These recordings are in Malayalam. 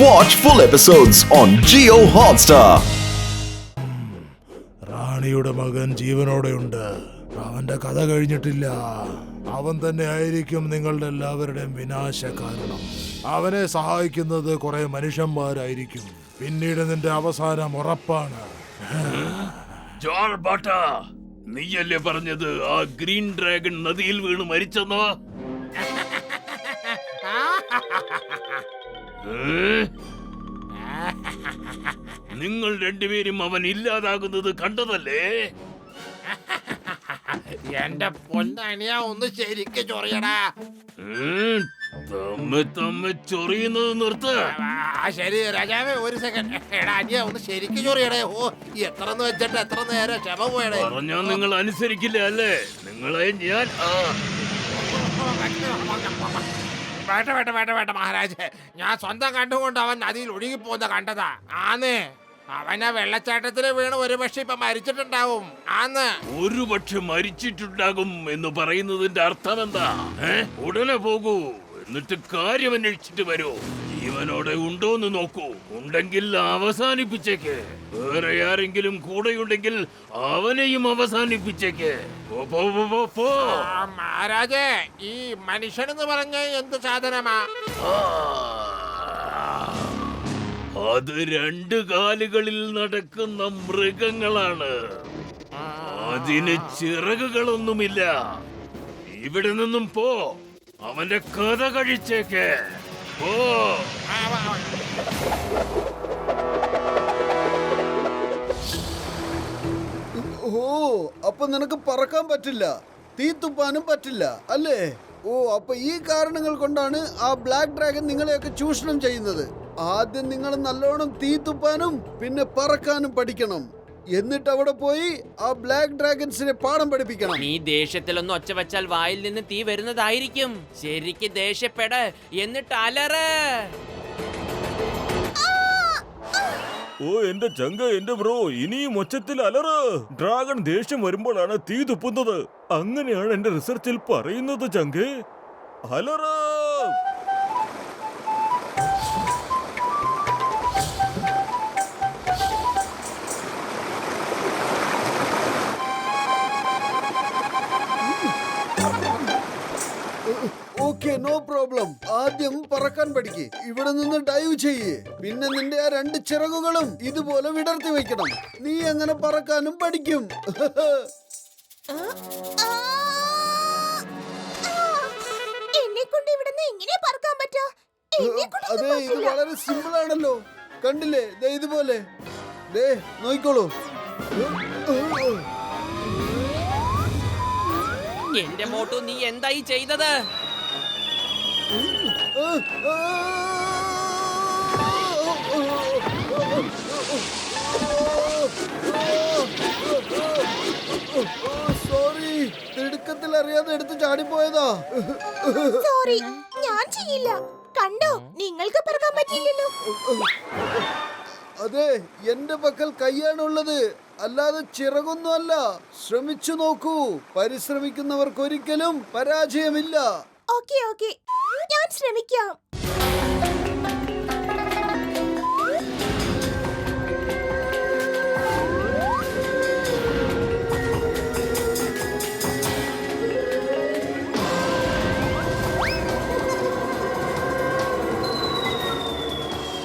Watch full episodes on Jio Hotstar റാണിയുടെ മകൻ ജീവനോടെയുണ്ട്. അവന്റെ കഥ കഴിഞ്ഞിട്ടില്ല. അവൻ തന്നെ ആയിരിക്കും നിങ്ങളുടെ എല്ലാവരുടെയും വിനാശ കാരണം അവനെ സഹായിക്കുന്നത് കുറെ മനുഷ്യന്മാരായിരിക്കും. പിന്നീട് നിന്റെ അവസാനം ഉറപ്പാണ്. ജോൺ ബാട്ട നീയല്ലേ പറഞ്ഞത് ആ ഗ്രീൻ ഡ്രാഗൺ നദിയിൽ വീണ് മരിച്ചെന്നോ? നിങ്ങൾ രണ്ടുപേരും അവൻ ഇല്ലാതാകുന്നത് കണ്ടതല്ലേ? എന്റെ പൊന്നണിയ ഒന്ന് ശരിക്ക് ചൊറിയടാ. തമ്മി തമ്മി ചൊറിയുന്നത് നിർത്ത്. ശരി രാജാവേ ഒരു സെക്കൻഡ് എടാ അനിയ ഒന്ന് ശരിക്ക് ചൊറിയടേ. ഓ എത്ര എന്ന് വെച്ചിട്ട് എത്ര നേരം ക്ഷമ പോയടേ. പറഞ്ഞാ നിങ്ങൾ അനുസരിക്കില്ല അല്ലേ? നിങ്ങളെ ഞാൻ ആ വേട്ട വേട്ട വേട്ട വേട്ട മഹാരാജ്. ഞാൻ സ്വന്തം കണ്ടുകൊണ്ട് അവൻ നദിയിൽ ഒഴുകിപ്പോകുന്ന കണ്ടതാ. ആന്ന്. അവനെ വെള്ളച്ചാട്ടത്തിൽ വീണ് ഒരുപക്ഷെ ഇപ്പൊ മരിച്ചിട്ടുണ്ടാവും. ആന്ന്. ഒരുപക്ഷെ മരിച്ചിട്ടുണ്ടാകും എന്ന് പറയുന്നതിന്റെ അർത്ഥം എന്താ ഉടനെ പോകൂ. എന്നിട്ട് കാര്യം അന്വേഷിച്ചിട്ട് വരൂ. ജീവനോടെ ഉണ്ടോന്ന് നോക്കൂ. ഉണ്ടെങ്കിൽ അവസാനിപ്പിച്ചേക്ക്. വേറെ ആരെങ്കിലും കൂടെയുണ്ടെങ്കിൽ അവനെയും അവസാനിപ്പിച്ചേക്ക്. മഹാരാജേ ഈ മനുഷ്യൻ എന്ന് പറഞ്ഞ എന്ത് സാധനമാ. അത് രണ്ട് കാലുകളിൽ നടക്കുന്ന മൃഗങ്ങളാണ്. അതിന് ചിറകുകളൊന്നുമില്ല. ഇവിടെ നിന്നും പോ. അവന്റെ കഥ കഴിച്ചേക്ക്. ഓ. ഓ അപ്പൊ നിനക്ക് പറക്കാൻ പറ്റില്ല. തീ തുപ്പാനും പറ്റില്ല അല്ലേ? ഓ അപ്പൊ ഈ കാരണങ്ങൾ കൊണ്ടാണ് ആ ബ്ലാക്ക് ഡ്രാഗൺ നിങ്ങളെയൊക്കെ ചൂഷണം ചെയ്യുന്നത്. ആദ്യം നിങ്ങൾ നല്ലോണം തീ തുപ്പാനും പിന്നെ പറക്കാനും പഠിക്കണം. എന്നിട്ട് അവിടെ പോയി ആ ബ്ലാക്ക് ഡ്രാഗൺസിനെ പാഠം പഠിപ്പിക്കണം. നീ ദേഷ്യത്തിലൊന്നും ഒച്ച വെച്ചാൽ വായിൽ നിന്ന് തീ വരുന്നതായിരിക്കും. ശരിക്ക് ദേഷ്യപ്പെട്. എന്നിട്ട് അലറ്. ഓ എന്റെ ചങ്ക എന്റെ ബ്രോ ഇനിയും ഒച്ചത്തിൽ അലറ്. ഡ്രാഗൺ ദേഷ്യം വരുമ്പോഴാണ് തീ തുപ്പുന്നത്. അങ്ങനെയാണ് എന്റെ റിസർച്ചിൽ പറയുന്നത് ചങ്കേ. അലറ്. ഓക്കെ നോ പ്രോബ്ലം ആദ്യം പറക്കാൻ പഠിക്ക്. ഇവിടെ നിന്ന് ഡൈവ് ചെയ്യേ. പിന്നെ നിന്റെ ആ രണ്ട് ചിറകുകളും ഇതുപോലെ വിടർത്തി വെക്കണം. നീ അങ്ങനെ പറക്കാനും പഠിക്കും. അതെ ഇത് വളരെ സിമ്പിൾ ആണല്ലോ. കണ്ടില്ലേ? ദേ ഇതുപോലെ. ദേ നോയിക്കോളൂ എന്റെ മോട്ടു നീ എന്തായി ചെയ്തത്? സോറി തിടുക്കത്തിൽ അറിയാതെ എടുത്ത് ചാടിപ്പോയതാ. സോറി ഞാൻ ചെയ്യില്ല. കണ്ടോ നിങ്ങൾക്ക് പറക്കാൻ പറ്റില്ലല്ലോ അതെ എന്റെ പക്കൽ കൈയാണുള്ളത് അല്ലാതെ ചിറകൊന്നും അല്ല. ശ്രമിച്ചു നോക്കൂ. പരിശ്രമിക്കുന്നവർക്ക് ഒരിക്കലും പരാജയമില്ല. Okay okay. ഞാൻ ശ്രമിക്കാം.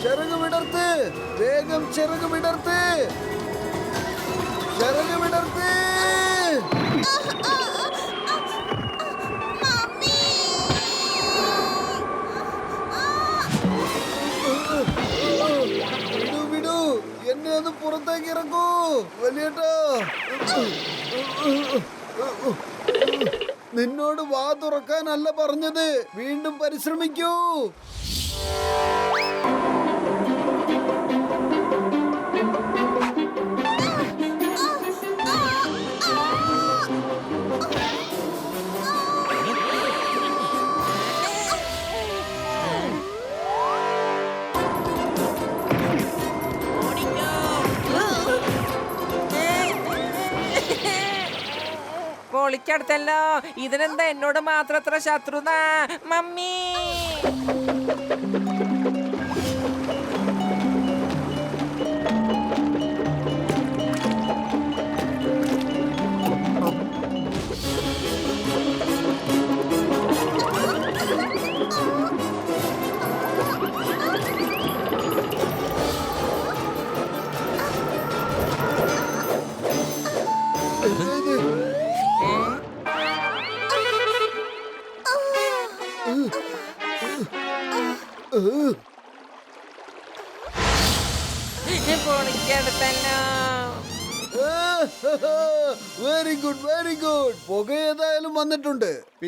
ചെറുകു വിടർത്ത്. വേഗം ചെറുകു പുറത്തേക്ക് ഇറക്കൂ വലിയേട്ടോ. നിന്നോട് വാ തുറക്കാനല്ല പറഞ്ഞത്. വീണ്ടും പരിശ്രമിക്കൂ. പൊളിക്കടുത്തല്ലോ ഇതിനെന്താ എന്നോട് മാത്രം എത്ര ശത്രുത മമ്മി.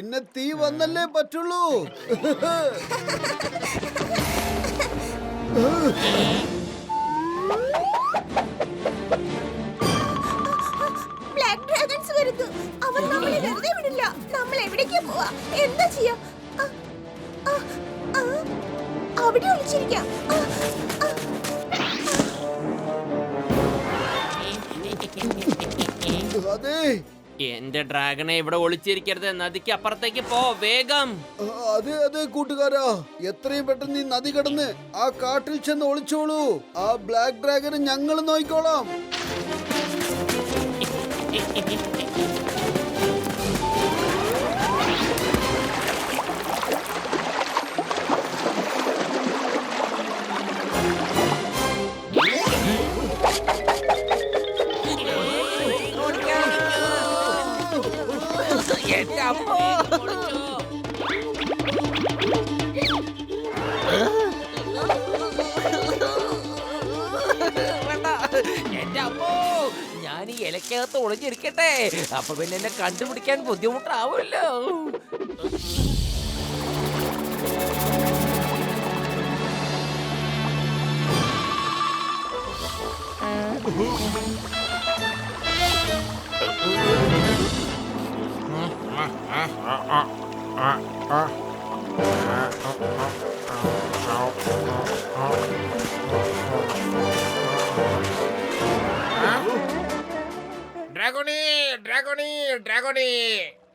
പിന്നെ തീ വന്നല്ലേ പറ്റുള്ളൂ. ബ്ലാക്ക് ഡ്രാഗൺസ് വരുന്നു. അവർ നമ്മളെ വെറുതെ വിടില്ല. നമ്മൾ എവിടേക്ക് പോവാ? എന്താ ചെയ്യാ? ആ, ആ, ആ, അവിടെ ഒളിച്ചിരിക്കാം. ആ, ആ. അതെ. എന്റെ ഡ്രാഗണെ ഇവിടെ ഒളിച്ചിരിക്കരുത്. നദിക്ക് അപ്പുറത്തേക്ക് പോ വേഗം. അതെ അതെ കൂട്ടുകാരാ. എത്രയും പെട്ടെന്ന് നീ നദി കടന്ന് ആ കാട്ടിൽ ചെന്ന് ഒളിച്ചോളൂ. ആ ബ്ലാക്ക് ഡ്രാഗനെ ഞങ്ങൾ നോക്കിക്കോളാം എന്റെ അമ്മോ ഞാൻ ഈ ഇലക്കകത്ത് ഒളിഞ്ഞിരിക്കട്ടെ. അപ്പൊ പിന്നെ എന്നെ കണ്ടുപിടിക്കാൻ ബുദ്ധിമുട്ടാവുമല്ലോ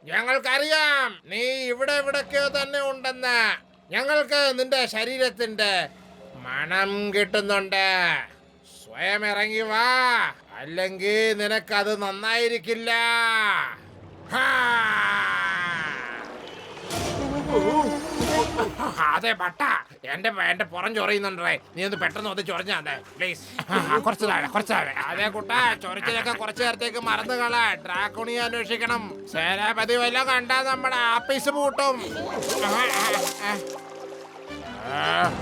ഞങ്ങൾക്കറിയാം നീ ഇവിടെ ഇവിടൊക്കെയോ തന്നെ ഉണ്ടെന്ന്. ഞങ്ങൾക്ക് നിന്റെ ശരീരത്തിന്റെ മണം കിട്ടുന്നുണ്ട്. സ്വയം ഇറങ്ങി വാ. അല്ലെങ്കിൽ നിനക്കത് നന്നായിരിക്കില്ല. അതെ പട്ട. എന്റെ എന്റെ പുറം ചൊറിയുന്നുണ്ടേ നീ ഒന്ന് പെട്ടെന്ന് ഒന്ന് ചൊറിഞ്ഞാതെ പ്ലീസ് കുറച്ച് താഴെ കുറച്ച് താഴെ. അതെ കുട്ട ചൊറിച്ചതൊക്കെ കുറച്ച് നേരത്തേക്ക് മറന്നു കള. ഡ്രാക്കുണി അന്വേഷിക്കണം. സേനാപതി വല്ല കണ്ടാ നമ്മുടെ ആപ്പീസ് പൂട്ടും. ആ.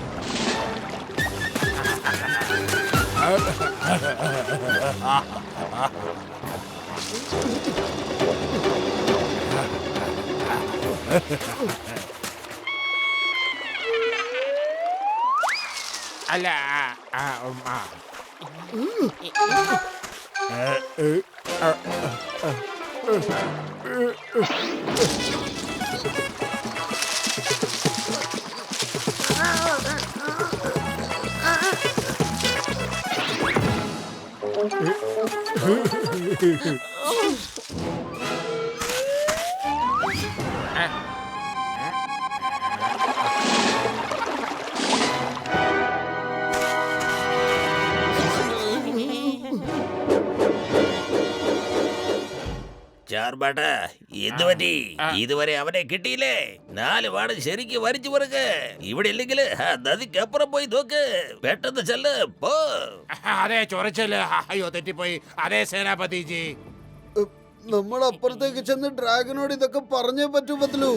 അല്ല ആ, ആ, ഉം, ആ. ചാർബാട്ട എന്ത് പറ്റി ഇതുവരെ അവനെ കിട്ടിയില്ലേ? നാല് വാട് ശരിക്ക് വരച്ചു പറക്ക്. ഇവിടെ ഇല്ലെങ്കിൽ നദിക്കപ്പുറം പോയി നോക്ക്. പെട്ടെന്ന് ചെല്ല് പോ. അതെ ചൊറിച്ചൽ. അയ്യോ തെറ്റിപ്പോയി. അതെ സേനാപതിജി നമ്മൾ അപ്പുറത്തേക്ക് ചെന്ന് ഡ്രാഗനോട് ഇതൊക്കെ പറഞ്ഞേ പറ്റൂ പറ്റലൂ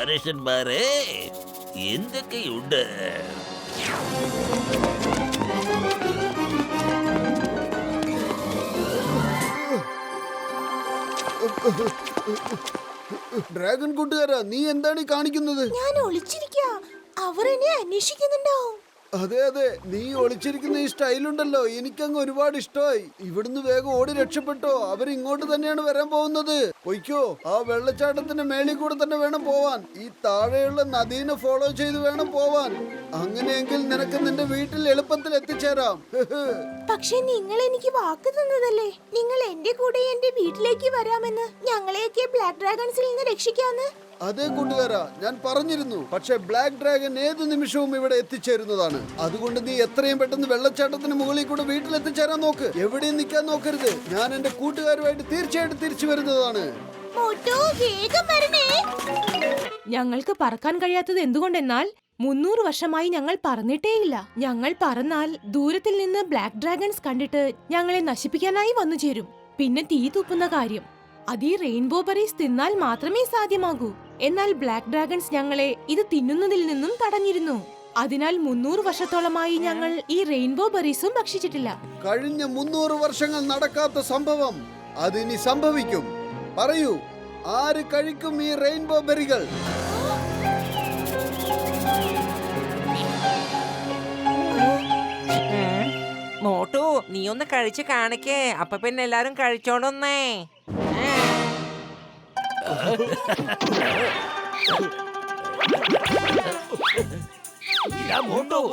മനുഷ്യന്മാരെ എന്തൊക്കെയുണ്ട്? ഡ്രാഗൺ കൂട്ടുകാരാ നീ എന്താണ് ഈ കാണിക്കുന്നത്? ഞാൻ ഒളിച്ചിരിക്കാ. അവർ എന്നെ അന്വേഷിക്കുന്നുണ്ടാവും. അതെ അതെ. നീ ഒളിച്ചിരിക്കുന്ന ഈ സ്റ്റൈലുണ്ടല്ലോ. എനിക്കങ്ങ് ഒരുപാട് ഇഷ്ടമായി. ഇവിടുന്ന് വേഗം ഓടി രക്ഷപ്പെട്ടോ. അവർ ഇങ്ങോട്ട് തന്നെയാണ് വരാൻ പോകുന്നത്. പൊയ്ക്കോ. ആ വെള്ളച്ചാട്ടത്തിന്റെ മേളിൽ കൂടെ തന്നെ വേണം പോവാൻ. ഈ താഴെയുള്ള നദീനെ ഫോളോ ചെയ്ത് വേണം പോവാൻ. അങ്ങനെയെങ്കിൽ നിനക്ക് നിന്റെ വീട്ടിൽ എളുപ്പത്തിൽ എത്തിച്ചേരാം. പക്ഷേ നിങ്ങൾ എനിക്ക് വാക്ക് തന്നതല്ലേ? നിങ്ങൾ എന്റെ കൂടെ എന്റെ വീട്ടിലേക്ക് വരാമെന്ന് ഞങ്ങളെയൊക്കെ ബ്ലാക്ക് ഡ്രാഗൺസിൽ നിന്ന് രക്ഷിക്കാന്ന്? അതേ കൂട്ടുകാരാ ഞാൻ പറഞ്ഞിരുന്നു. പക്ഷെ ബ്ലാക്ക് ഡ്രാഗൺ ഏത് നിമിഷവും ഇവിടെ എത്തിച്ചേരുന്നതാണ്. അതുകൊണ്ട് നീ എത്രയും പെട്ടെന്ന് വെള്ളച്ചാട്ടത്തിന് മുകളിൽ കൂടെ വീട്ടിൽ എത്തിച്ചേരാൻ നോക്ക്. എവിടെയും നിൽക്കാൻ നോക്കരുത്. ഞാൻ എന്റെ കൂട്ടുകാരുമായിട്ട് തീർച്ചയായിട്ടും തിരിച്ചു വരുന്നതാണ്. ഞങ്ങൾക്ക് പറക്കാൻ കഴിയാത്തത് എന്തുകൊണ്ടെന്നാൽ മുന്നൂറ് വർഷമായി ഞങ്ങൾ പറന്നിട്ടേയില്ല. ഞങ്ങൾ പറന്നാൽ ദൂരത്തിൽ നിന്ന് ബ്ലാക്ക് ഡ്രാഗൺസ് കണ്ടിട്ട് ഞങ്ങളെ നശിപ്പിക്കാനായി വന്നു ചേരും പിന്നെ തീ തൂപ്പുന്ന കാര്യം. അത് ഈ റെയിൻബോ ബറീസ് തിന്നാൽ മാത്രമേ സാധ്യമാകൂ. എന്നാൽ ബ്ലാക്ക് ഡ്രാഗൺസ് ഞങ്ങളെ ഇത് തിന്നുന്നതിൽ നിന്നും തടഞ്ഞിരുന്നു. അതിനാൽ മുന്നൂറ് വർഷത്തോളമായി ഞങ്ങൾ ഈ റെയിൻബോ ബറീസും ഭക്ഷിച്ചിട്ടില്ല. കഴിഞ്ഞ മുന്നൂറ് വർഷങ്ങൾ നടക്കാത്ത സംഭവം അതിനി സംഭവിക്കും. പറയൂ ആര് കഴിക്കും ഈ റെയിൻബോ ബെറികൾ മോട്ടു നീ ഒന്ന് കഴിച്ച് കാണിക്കേ. അപ്പൊ പിന്നെ എല്ലാരും കഴിച്ചോളൊന്നേ. ഇതാ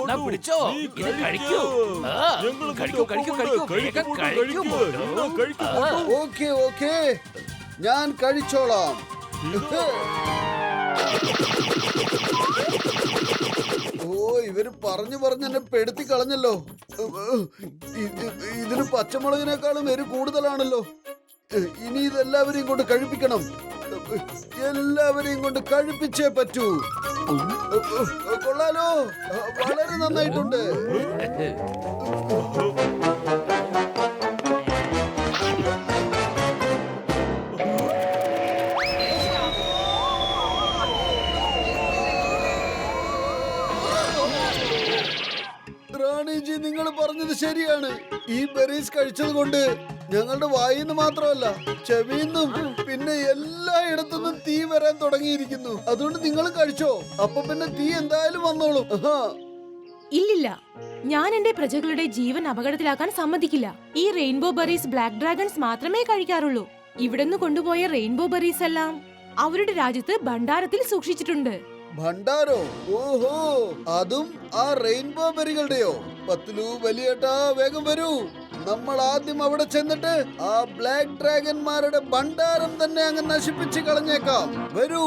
എന്നാ പിടിച്ചോ. നീ ഇത് കഴിക്കൂ. ആ, ഞങ്ങൾ കഴിക്കൂ കഴിക്കൂ കഴിക്കൂ വേഗം കഴിക്കൂ മോട്ടു. ആ. Okay okay. ഞാൻ കഴിച്ചോളാം. ഓ ഇവർ പറഞ്ഞു പറഞ്ഞ് എന്നെ പെടുത്തി കളഞ്ഞല്ലോ. ഇത് ഇതിന് പച്ചമുളകിനേക്കാളും എരി കൂടുതലാണല്ലോ. ഇനി ഇതെല്ലാവരെയും കൊണ്ട് കഴിപ്പിക്കണം. എല്ലാവരെയും കൊണ്ട് കഴിപ്പിച്ചേ പറ്റൂ. കൊള്ളാലോ. വളരെ നന്നായിട്ടുണ്ട്. റാണിജി നിങ്ങൾ പറഞ്ഞത് ശരിയാണ്. ഈ ബെറീസ് കഴിച്ചത് കൊണ്ട് ഞങ്ങളുടെ വായിന്ന് മാത്രമല്ല ചെവിന്നും പിന്നെ എല്ലായിടത്തുനിന്നും തീ വരാൻ തുടങ്ങിയിരിക്കുന്നു. അതുകൊണ്ട് നിങ്ങൾ കഴിച്ചോ? അപ്പൊ പിന്നെ തീ എന്തായാലും വന്നോളും. ഇല്ലില്ല. ഞാൻ എന്റെ പ്രജകളുടെ ജീവൻ അപകടത്തിലാക്കാൻ സമ്മതിക്കില്ല. ഈ റെയിൻബോ ബെറീസ് ബ്ലാക്ക് ഡ്രാഗൺസ് മാത്രമേ കഴിക്കാറുള്ളൂ. ഇവിടുന്ന് കൊണ്ടുപോയ റെയിൻബോ ബെറീസ് എല്ലാം അവരുടെ രാജ്യത്ത് ഭണ്ഡാരത്തിൽ സൂക്ഷിച്ചിട്ടുണ്ട്. ഭണ്ഡാരോ? ഓഹോ. അതും ആ റെയിൻബോ ബെറികളുടെയോ? പത്തിലു വലിയേട്ടാ വേഗം വരൂ. നമ്മൾ ആദ്യം അവിടെ ചെന്നിട്ട് ആ ബ്ലാക്ക് ഡ്രാഗന്മാരുടെ ഭണ്ഡാരം തന്നെ അങ്ങ് നശിപ്പിച്ച് കളഞ്ഞേക്കാം. വരൂ.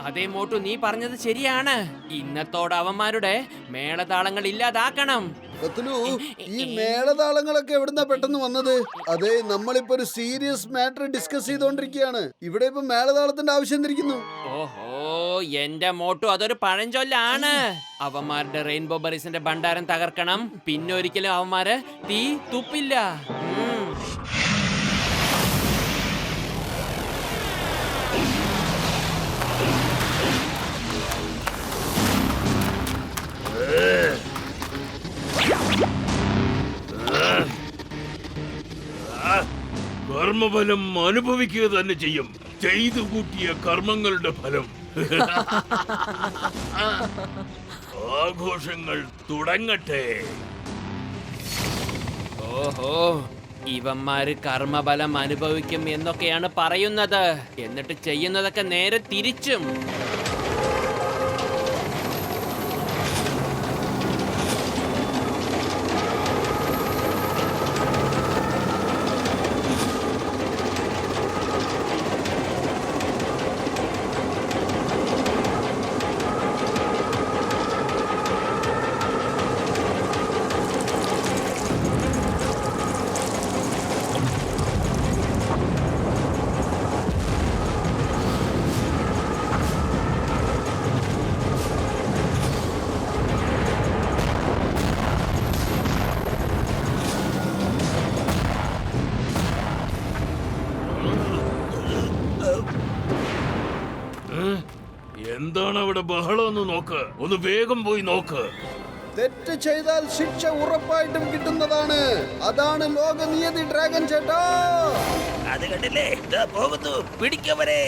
അതേ മോട്ടു നീ പറഞ്ഞത് ശരിയാണ്. ഇന്നത്തോടെ അവന്മാരുടെ മേളതാളങ്ങൾ ഇല്ലാതാക്കണം. പത്തിലു ഈ മേളതാളങ്ങളൊക്കെ എവിടുന്നാ പെട്ടെന്ന് വന്നത്? അതെ നമ്മളിപ്പോ ഒരു സീരിയസ് മാറ്റർ ഡിസ്കസ് ചെയ്തോണ്ടിരിക്കുകയാണ്. ഇവിടെ ഇപ്പൊ മേളതാളത്തിന്റെ ആവശ്യം തിരിക്കുന്നു ഓഹോ എന്റെ മോട്ടു അതൊരു പഴഞ്ചൊല്ലാണ്. അവന്മാരുടെ റെയിൻബോ ബറീസിന്റെ ഭണ്ഡാരം തകർക്കണം. പിന്നെ ഒരിക്കലും അവന്മാര് തീ തുപ്പില്ല. ഉം. കർമ്മഫലം അനുഭവിക്കുക തന്നെ ചെയ്യും. ചെയ്തു കൂട്ടിയ കർമ്മങ്ങളുടെ ഫലം. ആഘോഷങ്ങൾ തുടങ്ങട്ടെ. ഓഹോ ഇവന്മാര് കർമ്മബലം അനുഭവിക്കും എന്നൊക്കെയാണ് പറയുന്നത്. എന്നിട്ട് ചെയ്യുന്നതൊക്കെ നേരെ തിരിച്ചും. എന്താണ് അവിടെ ബഹളം ഒന്ന് നോക്ക്. ഒന്ന് വേഗം പോയി നോക്ക്. തെറ്റ് ചെയ്താൽ ശിക്ഷ ഉറപ്പായിട്ടും കിട്ടുന്നതാണ്. അതാണ് ലോക നിയതി ഡ്രാഗൻ ചേട്ടാ. അത് കണ്ടില്ലേ? ഇതാ പോകുന്നു. പിടിക്കവരെ.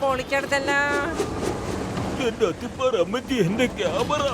പൊളിക്കടുത്തല്ല എന്റെ അത്തിപ്പാറ അമ്മച്ചി എന്റെ ക്യാമറ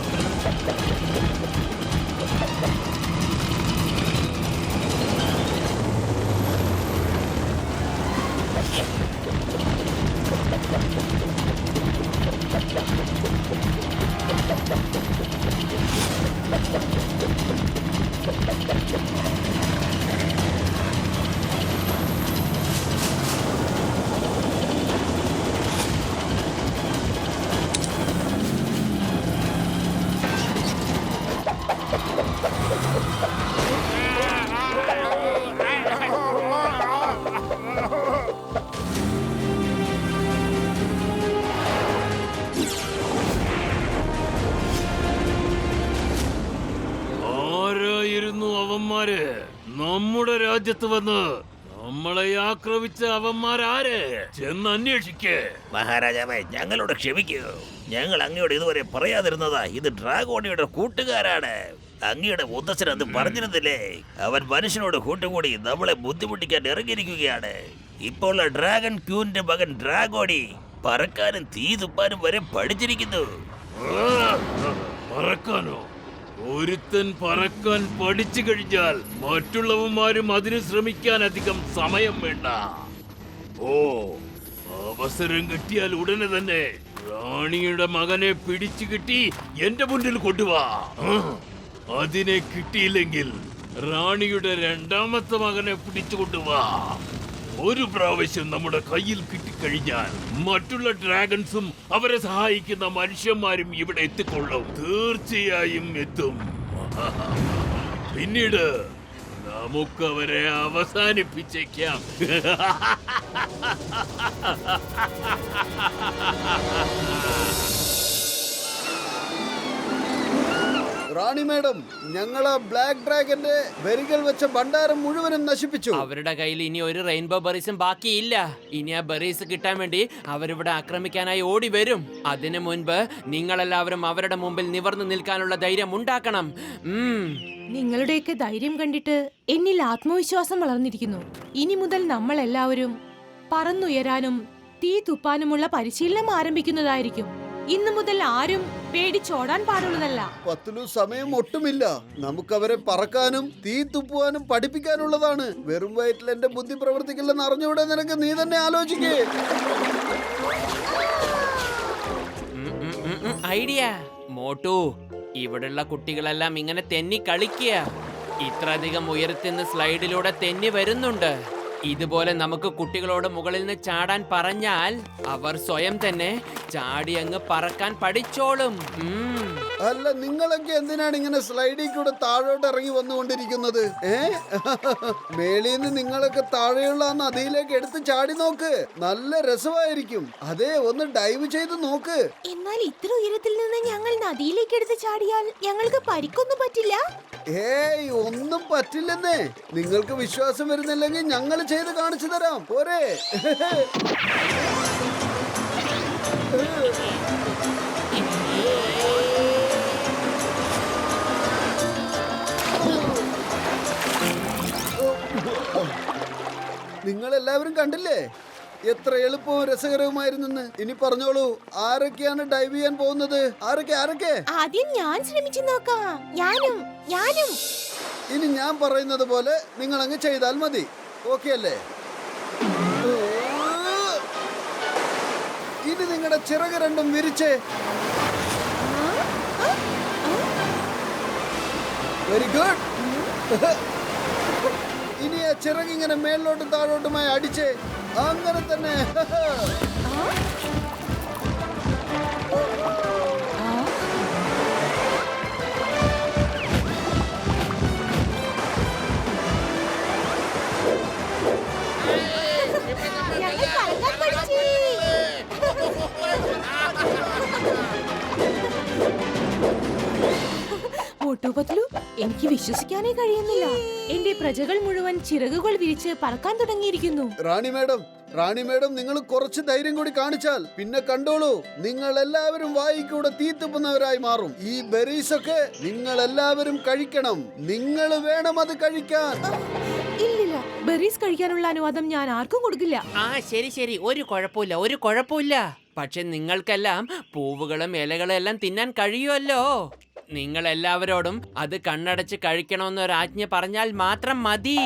ആക്രമിച്ച അവന്മാരാര്? ചെന്ന് അന്വേഷിക്കേ. മഹാരാജാവേ ഞങ്ങളോട് ക്ഷമിക്കൂ. ഞങ്ങൾ അങ്ങയോട് ഇതുവരെ പറയാതിരുന്നതാ ഇത് ഡ്രാഗോണിയുടെ കൂട്ടുകാരാണ്. അങ്ങയുടെ മുത്തച്ഛൻ അത് പറഞ്ഞിരുന്നില്ലേ? അവൻ മനുഷ്യനോട് കൂട്ടുകൂടി നമ്മളെ ബുദ്ധിമുട്ടിക്കാൻ ഇറങ്ങിയിരിക്കുകയാണ്. ഇപ്പോൾ ഡ്രാഗൺ ക്യൂന്റെ മകൻ ഡ്രാഗോണി പറക്കാനും തീ തുപ്പാനും വരെ പഠിച്ചിരിക്കുന്നു. പറക്കാനോ? ഒരുത്തൻ പറക്കാൻ പഠിച്ചു കഴിഞ്ഞാൽ മറ്റുള്ളവന്മാരും അതിന് ശ്രമിക്കാൻ അധികം സമയം വേണ്ട. ഓ അവസരം കിട്ടിയാൽ ഉടനെ തന്നെ റാണിയുടെ മകനെ പിടിച്ചു കിട്ടി എന്റെ മുന്നിൽ കൊണ്ടുവാ. അതിനെ കിട്ടിയില്ലെങ്കിൽ റാണിയുടെ രണ്ടാമത്തെ മകനെ പിടിച്ചു കൊണ്ടുവാ. ഒരു പ്രാവശ്യം നമ്മുടെ കയ്യിൽ കിട്ടിക്കഴിഞ്ഞാൽ മറ്റുള്ള ഡ്രാഗൺസും അവരെ സഹായിക്കുന്ന മനുഷ്യന്മാരും ഇവിടെ എത്തിക്കൊള്ളും. തീർച്ചയായും എത്തും. പിന്നീട് നമുക്ക് അവരെ അവസാനിപ്പിച്ചേക്കാം. റാണി മാഡം ഞങ്ങൾ ആ ബ്ലാക്ക് ഡ്രാഗന്റെ വരികൾ വെച്ച ഭണ്ഡാരം മുഴുവനും നശിപ്പിച്ചു. അവരുടെ കയ്യിൽ ഇനി ഒരു റെയിൻബോ ബെറീസും ബാക്കിയില്ല. ഇനി ആ ബെറീസ് കിട്ടാൻ വേണ്ടി അവരിവിടെ ആക്രമിക്കാനായി ഓടി വരും. അതിനു മുൻപ് നിങ്ങളെല്ലാവരും അവരുടെ മുമ്പിൽ നിവർന്നു നിൽക്കാനുള്ള ധൈര്യം ഉണ്ടാക്കണം. നിങ്ങളുടെയൊക്കെ ധൈര്യം കണ്ടിട്ട് എന്നിൽ ആത്മവിശ്വാസം വളർന്നിരിക്കുന്നു. ഇനി മുതൽ നമ്മൾ എല്ലാവരും പറന്നുയരാനും തീ തുപ്പാനുമുള്ള പരിശീലനം ആരംഭിക്കുന്നതായിരിക്കും. ഇന്നു മുതൽ ആരും പേടിച്ചോടാൻ പാടുള്ളതല്ല. പത്തിലു സമയം ഒട്ടുമില്ല. നമുക്കവരെ പറക്കാനും തീ തുപ്പുവാനും പഠിപ്പിക്കാനുള്ളതാണ്. വെറും വയറ്റിൽ എന്റെ ബുദ്ധി പ്രവർത്തിക്കില്ലെന്ന് അറിഞ്ഞൂടെ നിനക്ക്? നീ തന്നെ ആലോചിക്കേ. ഐഡിയ. മോട്ടു ഇവിടെയുള്ള കുട്ടികളെല്ലാം ഇങ്ങനെ തെന്നി കളിക്കുക. ഇത്രയധികം ഉയരത്തിൽ നിന്ന് സ്ലൈഡിലൂടെ തെന്നി വരുന്നുണ്ട്. ഇതുപോലെ നമുക്ക് കുട്ടികളോട് മുകളിൽ നിന്ന് ചാടാൻ പറഞ്ഞാൽ അവർ സ്വയം തന്നെ ചാടി അങ്ങ് പറക്കാൻ പഠിച്ചോളും. അല്ല നിങ്ങളൊക്കെ എന്തിനാണ് ഇങ്ങനെ സ്ലൈഡിൽ കൂടെ താഴോട്ട് ഇറങ്ങി വന്നുകൊണ്ടിരിക്കുന്നത്? ഏ? മേളിൽ നിന്ന് നിങ്ങളൊക്കെ താഴെയുള്ള ആ നദിയിലേക്ക് എടുത്ത് ചാടി നോക്ക്. നല്ല രസമായിരിക്കും. അതെ ഒന്ന് ഡൈവ് ചെയ്ത് നോക്ക്. എന്നാൽ ഇത്ര ഉയരത്തിൽ നിന്ന് ഞങ്ങൾ നദിയിലേക്ക് എടുത്ത് ചാടിയാൽ ഞങ്ങൾക്ക് പരിക്കൊന്നും പറ്റില്ല? ഏയ് ഒന്നും പറ്റില്ലെന്നേ. നിങ്ങൾക്ക് വിശ്വാസം വരുന്നില്ലെങ്കിൽ ഞങ്ങൾ ചെയ്ത് കാണിച്ചു തരാം. പോരെ. നിങ്ങൾ എല്ലാവരും കണ്ടില്ലേ? എത്ര എളുപ്പവും രസകരവുമായിരുന്നെന്ന്. ഇനി പറഞ്ഞോളൂ ആരൊക്കെയാണ് ഡൈവ് ചെയ്യാൻ പോകുന്നത്? ആരൊക്കെ ആരൊക്കെ? ആദ്യം ഞാൻ ശ്രമിച്ചു നോക്കാം. ഞാനും ഞാനും. ഇനി ഞാൻ പറയുന്നത് പോലെ നിങ്ങൾ അങ്ങ് ചെയ്താൽ മതി. ഓക്കെ അല്ലേ? ഇനി നിങ്ങളുടെ ചിറക് രണ്ടും വിരിച്ചേ. വെരി ഗുഡ് ഇനി ആ ചിറക് ഇങ്ങനെ മേളിലോട്ടും താഴോട്ടുമായി അടിച്ചേ അങ്ങനെ തന്നെ ഞങ്ങൾ പറക്കാൻ പഠിച്ചു മോട്ടോപത്ലു എനിക്ക് വിശ്വസിക്കാനേ കഴിയുന്നില്ല. എന്റെ പ്രജകൾ മുഴുവൻ ചിറകുകൾ വിരിച്ച് പറക്കാൻ തുടങ്ങിയിരിക്കുന്നു. റാണി മാഡം റാണി മാഡം നിങ്ങൾ കുറച്ച് ധൈര്യം കൂടി കാണിച്ചാൽ പിന്നെ കണ്ടോളൂ നിങ്ങൾ എല്ലാവരും വായിക്കൂടെ തീത്തുപ്പുന്നവരായി മാറും. ഈ ബെറീസ് ഒക്കെ നിങ്ങൾ എല്ലാവരും കഴിക്കണം. നിങ്ങൾ വേണം അത് കഴിക്കാൻ. ഇല്ലില്ല ബെറീസ് കഴിക്കാനുള്ള അനുവാദം ഞാൻ ആർക്കും കൊടുക്കില്ല. ആ ശരി ശരി. ഒരു കുഴപ്പമില്ല ഒരു കുഴപ്പമില്ല. പക്ഷെ നിങ്ങൾക്കെല്ലാം പൂവുകളും ഇലകളും എല്ലാം തിന്നാൻ കഴിയുമല്ലോ. നിങ്ങൾ എല്ലാവരോടും അത് കണ്ണടച്ച് കഴിക്കണമെന്ന് ഒരു ആജ്ഞ പറഞ്ഞാൽ മാത്രം മതി.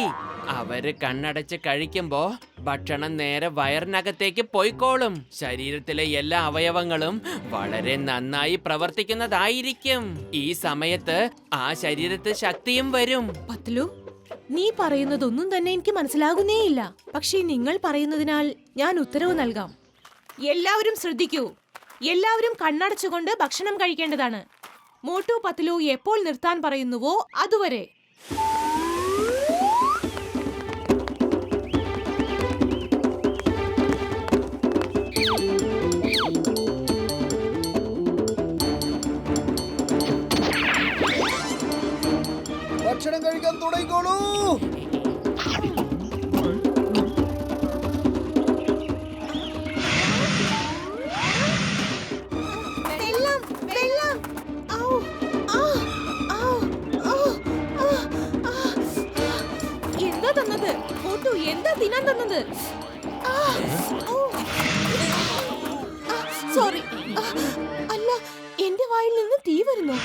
അവർ കണ്ണടച്ച് കഴിക്കുമ്പോ ഭക്ഷണം നേരെ വയറിനകത്തേക്ക് പോയിക്കോളും. ശരീരത്തിലെ എല്ലാ അവയവങ്ങളും വളരെ നന്നായി പ്രവർത്തിക്കുന്നതായിരിക്കും. ഈ സമയത്ത് ആ ശരീരത്തിൽ ശക്തിയും വരും. പത്ലു നീ പറയുന്നതൊന്നും തന്നെ എനിക്ക് മനസ്സിലാകുന്നേയില്ല. പക്ഷേ നിങ്ങൾ പറയുന്നതിനാൽ ഞാൻ ഉത്തരവ് നൽകാം. എല്ലാവരും ശ്രദ്ധിക്കൂ. എല്ലാവരും കണ്ണടച്ചുകൊണ്ട് ഭക്ഷണം കഴിക്കേണ്ടതാണ്. മോട്ടു പത്തിലു എപ്പോൾ നിർത്താൻ പറയുന്നുവോ അതുവരെ. ഭക്ഷണം കഴിക്കാൻ തുടങ്ങിക്കോളൂ. എന്താ തിന്നാൻ തന്നത്? സോറി. അല്ല എന്റെ വായിൽ നിന്ന് തീ വരുന്നു?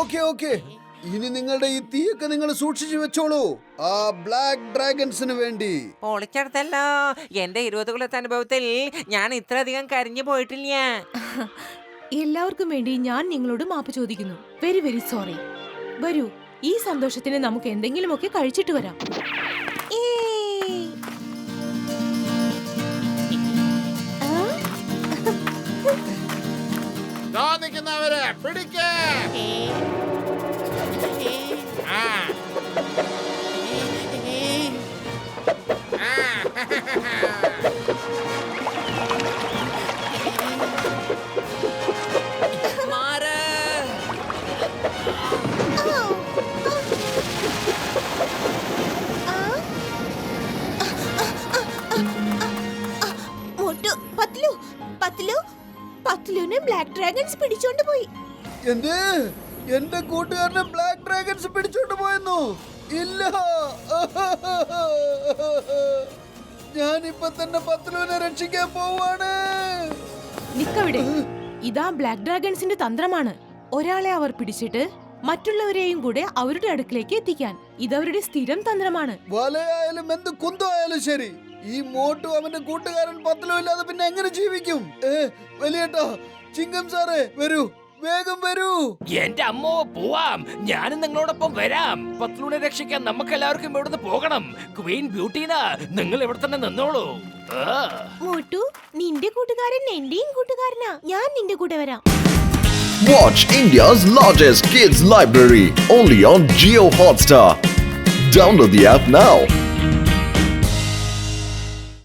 Okay okay. ഇനി നിങ്ങളുടെ ഈ തീയൊക്കെ നിങ്ങൾ സൂക്ഷിച്ചു വെച്ചോളൂ. ആ ബ്ലാക്ക് ഡ്രാഗൺസിന് വേണ്ടി. പൊളിച്ചെടുത്തല്ലോ. എന്റെ ഇരുപത് കൊല്ലത്തെ അനുഭവത്തിൽ ഞാൻ ഇത്രയധികം കരിഞ്ഞു പോയിട്ടില്ല. എല്ലാവർക്കും വേണ്ടി ഞാൻ നിങ്ങളോട് മാപ്പ് ചോദിക്കുന്നു. Very very sorry. വരൂ ഈ സന്തോഷത്തിന് നമുക്ക് എന്തെങ്കിലുമൊക്കെ കഴിച്ചിട്ട് വരാം. പിടിക്കേ. മോട്ടു പത്ലു പത്ലു പത്ലുവിനെ ബ്ലാക്ക് ഡ്രാഗൺസ് പിടിച്ചോണ്ട് പോയി. എന്ത്? എന്റെ കൂട്ടുകാരനെ ഡ്രാഗൺസ് പിടിച്ചോണ്ട് പോയെന്നു? ഇല്ല. ഞാൻ ഇപ്പൊ തന്നെ പത്ലുവിനെ രക്ഷിക്കാൻ പോവാണ്. നിക്കവിടെ ഇതാ ബ്ലാക്ക് ഡ്രാഗൺസിന്റെ തന്ത്രമാണ്. ഒരാളെ അവർ പിടിച്ചിട്ട് മറ്റുള്ളവരെയും കൂടെ അവരുടെ അടുക്കിലേക്ക് എത്തിക്കാൻ. ഇതവരുടെ സ്ഥിരം തന്ത്രമാണ്. വലയായാലും എന്ത് കുന്തമായാലും ശരി. ഈ മോട്ടു അവന്റെ കൂട്ടുകാരൻ പത്തലും ഇല്ലാതെ പിന്നെ എങ്ങനെ ജീവിക്കും? ഏ വലിയേട്ടാ ചിങ്കം സാറേ വരൂ. വേഗം വരൂ. എന്റെ അമ്മോ പോവാം. ഞാനും നിങ്ങളോടൊപ്പം വരാം. പത്ലൂനെ രക്ഷിക്കാൻ നമുക്ക് എല്ലാവർക്കും ഇവിടുന്ന് പോകണം. ക്വീൻ ബ്യൂട്ടീന. നിങ്ങൾ ഇവിടെ തന്നെ നിന്നോളൂ. ആ. മോട്ടു നിന്റെ കൂട്ടുകാരൻ എന്റെയും കൂട്ടുകാരനാ. ഞാൻ നിന്റെ കൂടെ വരാം. Watch India's largest kids library only on Jio Hotstar. Download the app now.